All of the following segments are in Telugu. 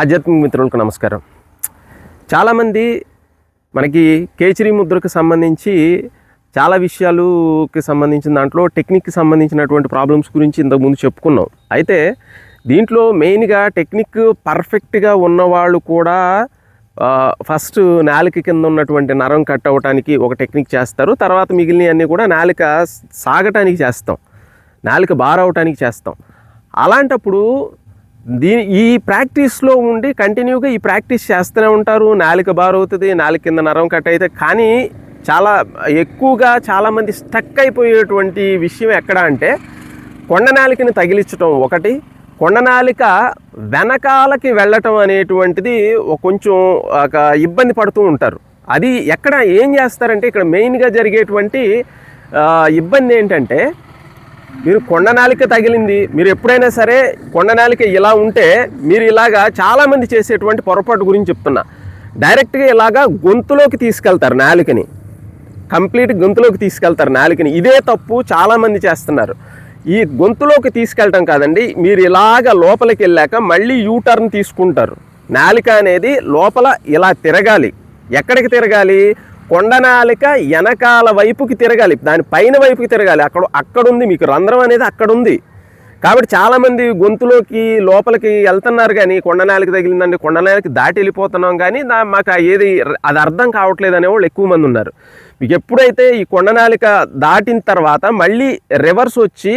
ఆధ్యాత్మిక మిత్రులకు నమస్కారం. చాలామంది మనకి కేచరి ముద్రకు సంబంధించి చాలా విషయాలుకి సంబంధించిన దాంట్లో టెక్నిక్కి సంబంధించినటువంటి ప్రాబ్లమ్స్ గురించి ఇంతకుముందు చెప్పుకున్నాం. అయితే దీంట్లో మెయిన్గా టెక్నిక్ పర్ఫెక్ట్గా ఉన్నవాళ్ళు కూడా ఫస్ట్ నాలిక కింద ఉన్నటువంటి నరం కట్ అవ్వటానికి ఒక టెక్నిక్ చేస్తారు. తర్వాత మిగిలినవన్నీ కూడా నాలిక సాగటానికి చేస్తాం. నాలిక బార్ అవటానికి చేస్తాం. అలాంటప్పుడు దీని ఈ ప్రాక్టీస్లో ఉండి కంటిన్యూగా ఈ ప్రాక్టీస్ చేస్తూనే ఉంటారు. నాలిక బారవుతుంది అవుతుంది కింద నరం కట్ అయితే కానీ చాలా ఎక్కువగా చాలామంది స్టక్ అయిపోయేటువంటి విషయం ఎక్కడ అంటే కొండనాలికని తగిలించడం ఒకటి. కొండనాలిక వెనకాలకి వెళ్ళటం అనేటువంటిది కొంచెం ఒక ఇబ్బంది పడుతూ ఉంటారు. అది ఎక్కడ ఏం చేస్తారంటే ఇక్కడ మెయిన్గా జరిగేటువంటి ఇబ్బంది ఏంటంటే మీరు కొండనాలిక తగిలింది మీరు ఎప్పుడైనా సరే కొండనాలిక ఇలా ఉంటే మీరు ఇలాగా చాలామంది చేసేటువంటి పొరపాటు గురించి చెప్తున్నా. డైరెక్ట్గా ఇలాగా గొంతులోకి తీసుకెళ్తారు నాలికని. కంప్లీట్ గొంతులోకి తీసుకెళ్తారు నాలికని. ఇదే తప్పు చాలామంది చేస్తున్నారు. ఈ గొంతులోకి తీసుకెళ్ళటం కాదండి మీరు ఇలాగ లోపలికి వెళ్ళాక మళ్ళీ యూటర్న్ తీసుకుంటారు. నాలిక అనేది లోపల ఇలా తిరగాలి. ఎక్కడికి తిరగాలి? కొండనాలిక వెనకాల వైపుకి తిరగాలి. దాని పైన వైపుకి తిరగాలి. అక్కడ అక్కడ ఉంది మీకు రంధ్రం అనేది అక్కడ ఉంది కాబట్టి చాలామంది గొంతులోకి లోపలికి వెళ్తున్నారు కానీ కొండనాలికి తగిలిందండి కొండనాలికి దాటి వెళ్ళిపోతున్నాం కానీ దా మాకు ఏది అది అర్థం కావట్లేదు అనేవాళ్ళు ఎక్కువ మంది ఉన్నారు. మీకు ఎప్పుడైతే ఈ కొండనాలిక దాటిన తర్వాత మళ్ళీ రివర్స్ వచ్చి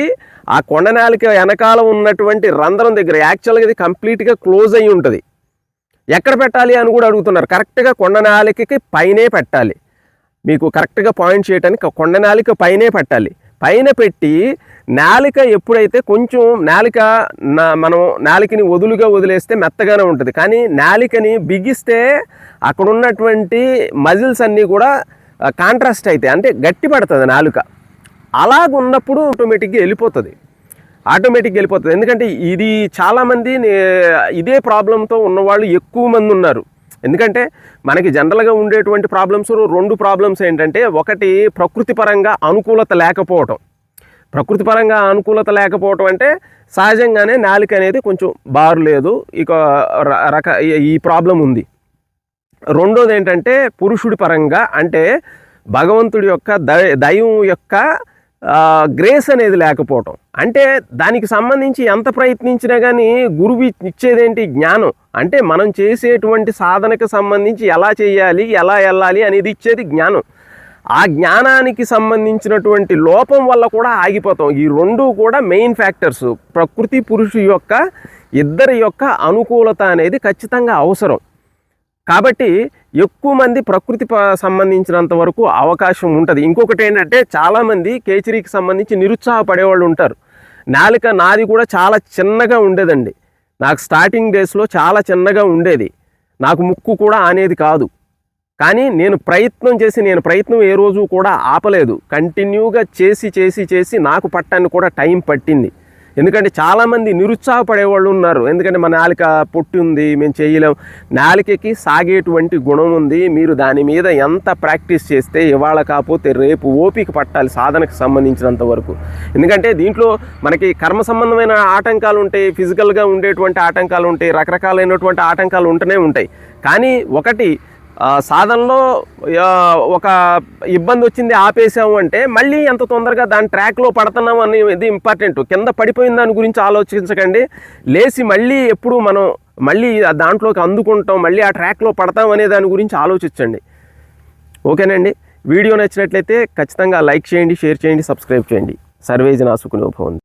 ఆ కొండనాలిక వెనకాల ఉన్నటువంటి రంధ్రం దగ్గర యాక్చువల్గా ఇది కంప్లీట్గా క్లోజ్ అయ్యి ఉంటుంది. ఎక్కడ పెట్టాలి అని కూడా అడుగుతున్నారు. కరెక్ట్గా కొండనాలికకి పైనే పెట్టాలి. మీకు కరెక్ట్గా పాయింట్ చేయడానికి కొండ నాలిక పైనే పెట్టాలి. పైన పెట్టి నాలిక ఎప్పుడైతే కొంచెం నాలిక నా మనం నాలికని వదులుగా వదిలేస్తే మెత్తగానే ఉంటుంది. కానీ నాలికని బిగిస్తే అక్కడ ఉన్నటువంటి మజిల్స్ అన్నీ కూడా కాంట్రాస్ట్ అవుతాయి. అంటే గట్టి పడుతుంది నాలుక. అలాగ ఉన్నప్పుడు ఆటోమేటిక్గా వెళ్ళిపోతుంది. ఆటోమేటిక్గా వెళ్ళిపోతుంది. ఎందుకంటే ఇది చాలామంది ఇదే ప్రాబ్లంతో ఉన్నవాళ్ళు ఎక్కువ మంది ఉన్నారు. ఎందుకంటే మనకి జనరల్గా ఉండేటువంటి ప్రాబ్లమ్స్ రెండు ప్రాబ్లమ్స్ ఏంటంటే ఒకటి ప్రకృతి పరంగా అనుకూలత లేకపోవటం. ప్రకృతి పరంగా అనుకూలత లేకపోవటం అంటే సహజంగానే నాలిక అనేది కొంచెం బారు లేదు ఇక ర- రక ఈ- ప్రాబ్లం ఉంది. రెండోది ఏంటంటే పురుషుడి పరంగా అంటే భగవంతుడి యొక్క దై దైవం యొక్క గ్రేస్ అనేది లేకపోవటం. అంటే దానికి సంబంధించి ఎంత ప్రయత్నించినా కానీ గురువు ఇచ్చేదేంటి జ్ఞానం? అంటే మనం చేసేటువంటి సాధనకు సంబంధించి ఎలా చేయాలి ఎలా వెళ్ళాలి అనేది ఇచ్చేది జ్ఞానం. ఆ జ్ఞానానికి సంబంధించినటువంటి లోపం వల్ల కూడా ఆగిపోతాం. ఈ రెండు కూడా మెయిన్ ఫ్యాక్టర్స్ ప్రకృతి పురుషు యొక్క ఇద్దరి యొక్క అనుకూలత అనేది ఖచ్చితంగా అవసరం. కాబట్టి ఎక్కువ మంది ప్రకృతి ప- సంబంధించినంత వరకు అవకాశం ఉంటుంది. ఇంకొకటి ఏంటంటే చాలామంది కేచరీకి సంబంధించి నిరుత్సాహపడేవాళ్ళు ఉంటారు. నాలిక నాది కూడా చాలా చిన్నగా ఉండేదండి. నాకు స్టార్టింగ్ డేస్లో చాలా చిన్నగా ఉండేది. నాకు ముక్కు కూడా అనేది కాదు. కానీ నేను ప్రయత్నం చేసి నేను ప్రయత్నం ఏ రోజు కూడా ఆపలేదు. కంటిన్యూగా చేసి చేసి చేసి నాకు పట్టాన్ని కూడా టైం పట్టింది. ఎందుకంటే చాలామంది నిరుత్సాహపడే వాళ్ళు ఉన్నారు. ఎందుకంటే మా నాలిక పొట్టి ఉంది మేము చేయలేం. నాలికకి సాగేటువంటి గుణం ఉంది. మీరు దాని మీద ఎంత ప్రాక్టీస్ చేస్తే ఇవాళ కాకపోతే రేపు ఓపిక పట్టాలి సాధనకు సంబంధించినంత వరకు. ఎందుకంటే దీంట్లో మనకి కర్మ సంబంధమైన ఆటంకాలు ఉంటాయి ఫిజికల్గా ఉండేటువంటి ఆటంకాలు ఉంటాయి రకరకాలైనటువంటి ఆటంకాలు ఉంటూనే ఉంటాయి. కానీ ఒకటి సాధనలో ఒక ఇబ్బంది వచ్చింది ఆపేసాము అంటే మళ్ళీ ఎంత తొందరగా దాని ట్రాక్లో పడుతున్నాం అనేది ఇంపార్టెంట్. కింద పడిపోయిన దాని గురించి ఆలోచించకండి. లేచి మళ్ళీ ఎప్పుడు మనం మళ్ళీ దాంట్లోకి అందుకుంటాం మళ్ళీ ఆ ట్రాక్లో పడతాం అనే దాని గురించి ఆలోచించండి. ఓకేనండి? వీడియో నచ్చినట్లయితే ఖచ్చితంగా లైక్ చేయండి షేర్ చేయండి సబ్స్క్రైబ్ చేయండి. సర్వేజన సుఖనోభవం